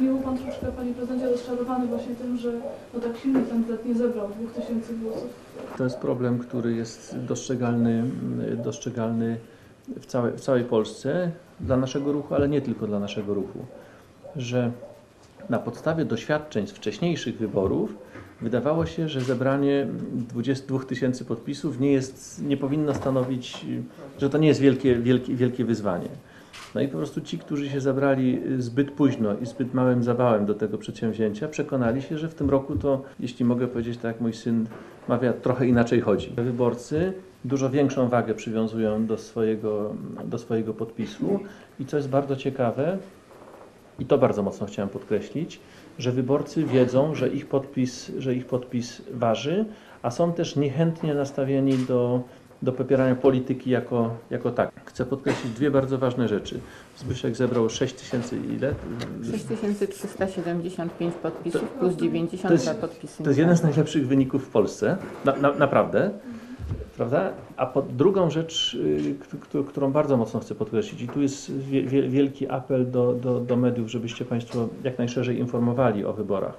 był Pan troszeczkę, Panie Prezydencie, rozczarowany właśnie tym, że no, tak silny kandydat nie zebrał 2000 głosów? To jest problem, który jest dostrzegalny, dostrzegalny w, całej, w całej Polsce dla naszego ruchu, ale nie tylko dla naszego ruchu. Że na podstawie doświadczeń z wcześniejszych wyborów wydawało się, że zebranie 22 tysięcy podpisów nie, jest, nie powinno stanowić, że to nie jest wielkie, wielkie, wielkie wyzwanie. No i po prostu ci, którzy się zabrali zbyt późno i zbyt małym zawałem do tego przedsięwzięcia, przekonali się, że w tym roku to, jeśli mogę powiedzieć tak jak mój syn mawia, trochę inaczej chodzi. Wyborcy dużo większą wagę przywiązują do swojego, do swojego podpisu i co jest bardzo ciekawe, i to bardzo mocno chciałem podkreślić, że wyborcy wiedzą, że ich podpis, że ich podpis waży, a są też niechętnie nastawieni do, do popierania polityki jako, jako tak. Chcę podkreślić dwie bardzo ważne rzeczy. Zbyszek zebrał 6 tysięcy ile? 6375 podpisów To- plus 92 to jest- podpisy. To jest jeden z najlepszych wyników w Polsce, na, na, naprawdę. Prawda? A pod drugą rzecz, y, którą bardzo mocno chcę podkreślić, i tu jest wie, wie, wielki apel do, do, do mediów, żebyście Państwo jak najszerzej informowali o wyborach.